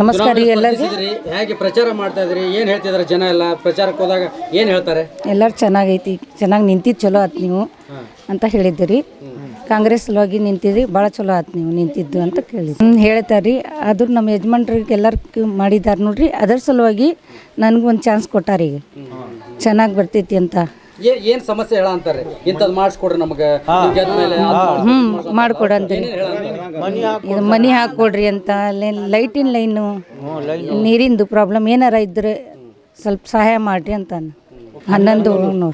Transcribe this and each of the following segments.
ನಮಸ್ಕಾರ ರೀ ಎಲ್ಲರಿಗೂ. ಹೇಗೆ ಪ್ರಚಾರ ಮಾಡ್ತಾ ಇದ್ರಿ? ಏನ್ ಹೇಳ್ತಿದಾರೆ ಜನ ಎಲ್ಲ? ಪ್ರಚಾರಕ್ಕೆ ಹೋದಾಗ ಏನ್ ಹೇಳ್ತಾರೆ? ಎಲ್ಲರೂ ಚೆನ್ನಾಗೈತಿ. ಚೆನ್ನಾಗಿ ನಿಂತಿದ್ದು ಚಲೋ ಆತ್ ನೀವು ಅಂತ ಹೇಳಿದ್ದೀರಿ. ಕಾಂಗ್ರೆಸ್ ಸಲುವಾಗಿ ನಿಂತಿದ್ರಿ ಭಾಳ ಚಲೋ ಆತ್ ನೀವು ನಿಂತಿದ್ದು ಅಂತ ಕೇಳಿ ಹ್ಞೂ ಹೇಳ್ತಾರೆ ರೀ ಆದ್ರೂ ನಮ್ಮ ಯಜಮಾನ್ರಿಗೆ ಎಲ್ಲರಿಗೂ ಮಾಡಿದ್ದಾರೆ ನೋಡ್ರಿ. ಅದರ ಸಲುವಾಗಿ ನನಗೂ ಒಂದು ಚಾನ್ಸ್ ಕೊಟ್ಟಾರ ಈಗ. ಚೆನ್ನಾಗಿ ಬರ್ತೈತಿ ಅಂತ. ಏನ್ ಸಮಸ್ಯೆ ಹೇಳ ಅಂತಾರೆ? ಇಂಥದ್ದು ಮಾಡಿಸ್ಕೊಡ್ರಿ ನಮಗೆ. ಅದ್ ಹ್ಞೂ ಮಾಡಿಕೊಡಂತೀರಿ ಇದು ಮನಿ ಹಾಕ್ಕೊಡ್ರಿ ಅಂತ ಲೈಟಿನ ಲೈನು ನೀರಿಂದು ಪ್ರಾಬ್ಲಮ್ ಏನಾರ ಇದ್ರೆ ಸ್ವಲ್ಪ ಸಹಾಯ ಮಾಡಿರಿ ಅಂತ ಹನ್ನೊಂದು ನೂರು.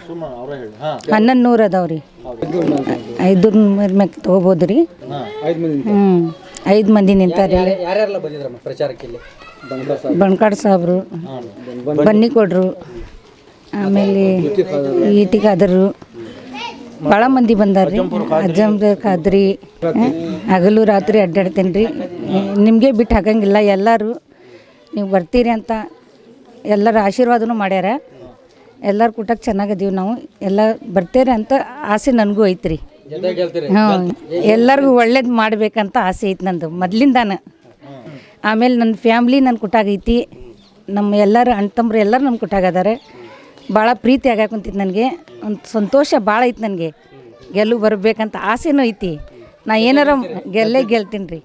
ಹನ್ನೊಂದು ನೂರು ಅದಾವ್ರಿ. ಐದು ಮ್ಯಾಗ ತೊಗೋಬೋದು ರೀ ಹ್ಞೂ ಐದು ಮಂದಿ ನಿಂತಾರೆ ಬಣ್ಕಾಡ್ ಸಾಬ್ರು ಬನ್ನಿ ಕೊಡ್ರು. ಆಮೇಲೆ ಈಟಿಗಾದರು ಭಾಳ ಮಂದಿ ಬಂದಾರ್ರಿ. ಅಜ್ಜಂಬ್ರ ಕಾದ್ರಿ. ಹಗಲು ರಾತ್ರಿ ಅಡ್ಡಾಡ್ತೇನೆ ರೀ ನಿಮಗೆ ಬಿಟ್ಟು ಹಾಕಂಗಿಲ್ಲ ಎಲ್ಲರೂ ನೀವು ಬರ್ತೀರಿ ಅಂತ ಎಲ್ಲರ ಆಶೀರ್ವಾದನೂ ಮಾಡ್ಯಾರ. ಎಲ್ಲರ ಕೂಟಕ್ಕೆ ಚೆನ್ನಾಗದೀವಿ ನಾವು. ಎಲ್ಲ ಬರ್ತೀರಿ ಅಂತ ಆಸೆ ನನಗೂ ಐತ್ರಿ. ಹಾಂ ಎಲ್ಲರಿಗೂ ಒಳ್ಳೇದು ಮಾಡ್ಬೇಕಂತ ಆಸೆ ಐತಿ ನಂದು ಮೊದ್ಲಿಂದಾನ. ಆಮೇಲೆ ನನ್ನ ಫ್ಯಾಮ್ಲಿ ನನ್ನ ಕುಟಾಗೈತಿ ನಮ್ಮ ಎಲ್ಲರೂ ಅಣ್ಣ ತಮ್ಮರು ಎಲ್ಲರೂ ನಮ್ಮ ಕುಟಾಗದಾರೆ ಭಾಳ ಪ್ರೀತಿ ಆಗಾಕ ಕುಂತಿತ್ತು ನನಗೆ. ಒಂದು ಸಂತೋಷ ಭಾಳ ಐತೆ ನನಗೆ. ಗೆಲ್ಲು ಬರಬೇಕಂತ ಆಸೆನೂ ಐತಿ. ನಾ ಏನಾರ ಗೆಲ್ಲೇ ಗೆಲ್ತೀನಿ ರೀ